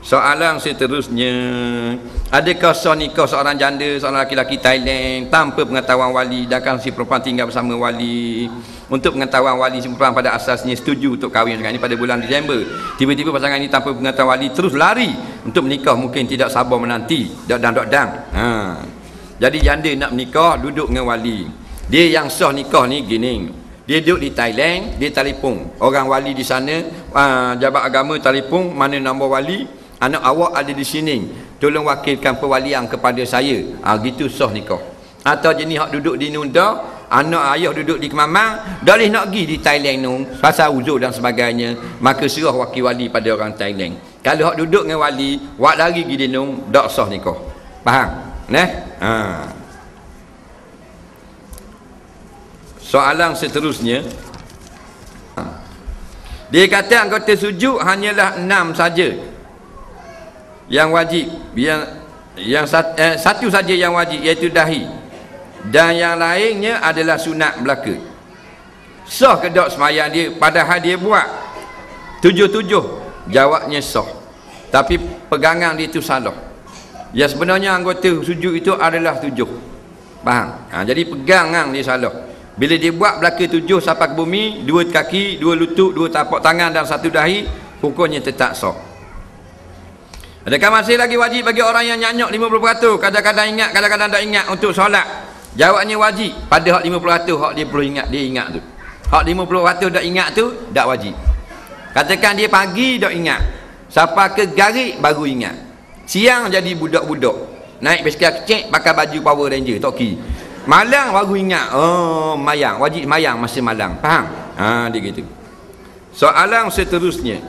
Soalan seterusnya. Adakah sah nikah seorang janda Seorang lelaki-lelaki Thailand Tanpa pengetahuan wali? Sedangkan si perempuan tinggal bersama wali. Untuk pengetahuan wali Si perempuan pada asasnya setuju Untuk kahwin dengan ini pada bulan Disember. Tiba-tiba pasangan ini tanpa pengetahuan wali Terus lari Untuk menikah. Mungkin tidak sabar menanti. Dok-dang-dok-dang ha. Jadi janda nak menikah Duduk dengan wali. Dia yang sah nikah ni gini. Dia duduk di Thailand Dia telefon. Orang wali di sana uh, Jabat agama telefon Mana nombor wali anak awak ada di sini. Tolong wakilkan pewalian kepada saya. Ha, gitu sah nikah atau jenis hak duduk di Nunda anak ayah duduk di Kemamang dah nak pergi di Thailand tu pasal uzur dan sebagainya maka serah wakil wali pada orang Thailand. Kalau hak duduk dengan wali wak lari pergi di Nung tak sah nikah faham? Nah, ha. soalan seterusnya. Dia kata anggota sujud hanyalah enam saja yang wajib yang yang eh, satu saja yang wajib iaitu dahi. Dan yang lainnya adalah sunat belaka. Sah ke tak semayang dia padahal dia buat. Tujuh-tujuh jawabnya sah. Tapi pegangan dia itu salah. Ya sebenarnya anggota sujud itu adalah tujuh. Faham? Ha, jadi pegangan dia salah. Bila dia buat belaka tujuh sampai ke bumi dua kaki dua lutut dua tapak tangan dan satu dahi hukumnya tetap sah Adakah masih lagi wajib bagi orang yang nyanyuk 50% kadang-kadang ingat kadang-kadang tak ingat untuk solat. Jawabnya wajib. Pada hak 50% hak dia perlu ingat dia ingat tu. Hak 50% tak ingat tu tak wajib. Katakan dia pagi tak ingat. Siapa ke garik baru ingat. Siang jadi budak-budak. Naik basikal kecil pakai baju power ranger toki. Malang baru ingat. Oh mayang. Wajib mayang masih malang faham? Ha dia gitu. Soalan seterusnya